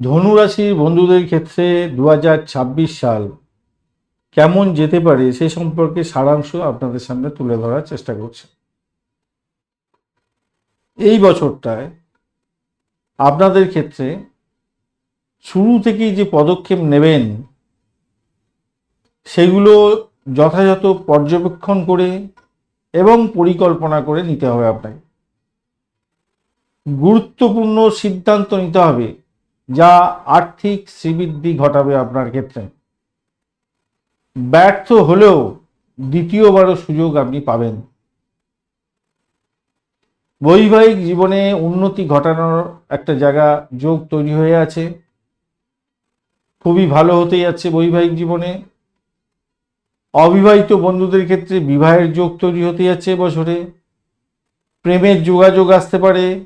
ধনুরাশির বন্ধুদের ক্ষেত্রে দু হাজার ছাব্বিশ সাল কেমন যেতে পারে সে সম্পর্কে সারাংশ আপনাদের সামনে তুলে ধরার চেষ্টা করছে। এই বছরটায় আপনাদের ক্ষেত্রে শুরু থেকেই যে পদক্ষেপ নেবেন, সেগুলো যথাযথ পর্যবেক্ষণ করে এবং পরিকল্পনা করে নিতে হবে আপনাকে। গুরুত্বপূর্ণ সিদ্ধান্ত নিতে হবে। যা আর্থিক শ্রীবৃদ্ধি ঘটাবে আপনার ক্ষেত্রে। ব্যর্থ হলেও দ্বিতীয়বারও সুযোগ আপনি পাবেন। বৈবাহিক জীবনে উন্নতি ঘটানোর একটা জায়গা যোগ তৈরি হয়ে আছে। খুবই ভালো হতে যাচ্ছে বৈবাহিক জীবনে। অবিবাহিত বন্ধুদের ক্ষেত্রে বিবাহের যোগ তৈরি হতে যাচ্ছে বছরে। প্রেমের যোগাযোগ আসতে পারে।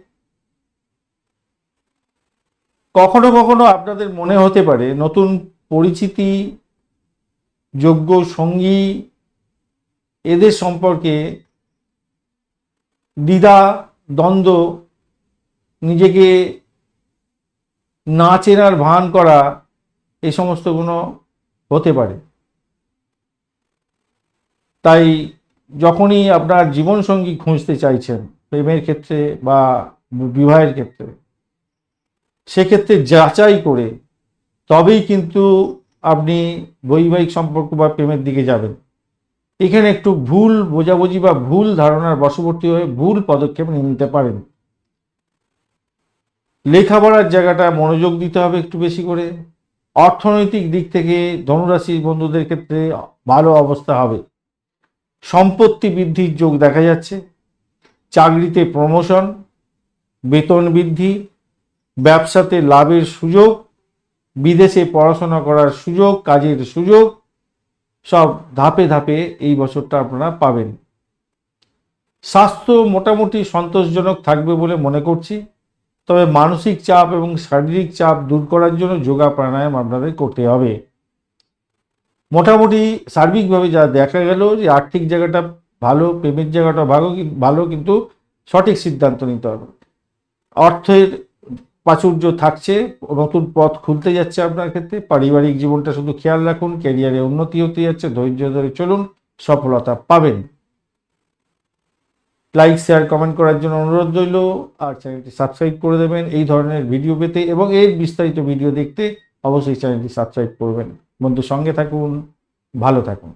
কখনো কখনো আপনাদের মনে হতে পারে নতুন পরিচিতি, যোগ্য সঙ্গী, এদের সম্পর্কে দ্বিধা, দ্বন্দ্ব, নিজেকে না চেনার ভান করা এই সমস্তগুলো হতে পারে। তাই যখনই আপনার জীবনসঙ্গী খুঁজতে চাইছেন, প্রেমের ক্ষেত্রে বা বিবাহের ক্ষেত্রে সেক্ষেত্রে যাচাই করে তবেই কিন্তু আপনি বৈবাহিক সম্পর্ক বা প্রেমের দিকে যাবেন। এখানে একটু ভুল বোঝাবুঝি বা ভুল ধারণার বশবর্তী হয়ে ভুল পদক্ষেপ নিতে পারেন। লেখাপড়ার জায়গাটা মনোযোগ দিতে হবে একটু বেশি করে। অর্থনৈতিক দিক থেকে ধনুরাশির বন্ধুদের ক্ষেত্রে ভালো অবস্থা হবে। সম্পত্তি বৃদ্ধির যোগ দেখা যাচ্ছে। চাকরিতে প্রমোশন বেতন বৃদ্ধি ব্যবসাতে লাভের সুযোগ, বিদেশে পড়াশোনা করার সুযোগ, কাজের সুযোগ, সব ধাপে ধাপে এই বছরটা আপনারা পাবেন। স্বাস্থ্য মোটামুটি সন্তোষজনক থাকবে বলে মনে করছি। তবে মানসিক চাপ এবং শারীরিক চাপ দূর করার জন্য যোগা প্রাণায়াম আপনাদের করতে হবে। মোটামুটি সার্বিকভাবে যা দেখা গেল যে আর্থিক জায়গাটা ভালো, প্রেমের জায়গাটা ভালো ভালো, কিন্তু সঠিক সিদ্ধান্ত নিতে হবে। অর্থের প্রাচুর্য থাকছে, নতুন পথ খুলতে যাচ্ছে আপনার ক্ষেত্রে। পারিবারিক জীবনটা শুধু খেয়াল রাখুন, ক্যারিয়ারে উন্নতি হতে যাচ্ছে, ধৈর্য ধরে চলুন, সফলতা পাবেন। লাইক শেয়ার কমেন্ট করার জন্য অনুরোধ রইল, আর চ্যানেলটি সাবস্ক্রাইব করে দেবেন, এই ধরনের ভিডিও পেতে, এবং এর বিস্তারিত ভিডিও দেখতে অবশ্যই চ্যানেলটি সাবস্ক্রাইব করবেন। বন্ধু সঙ্গে থাকুন, ভালো থাকুন।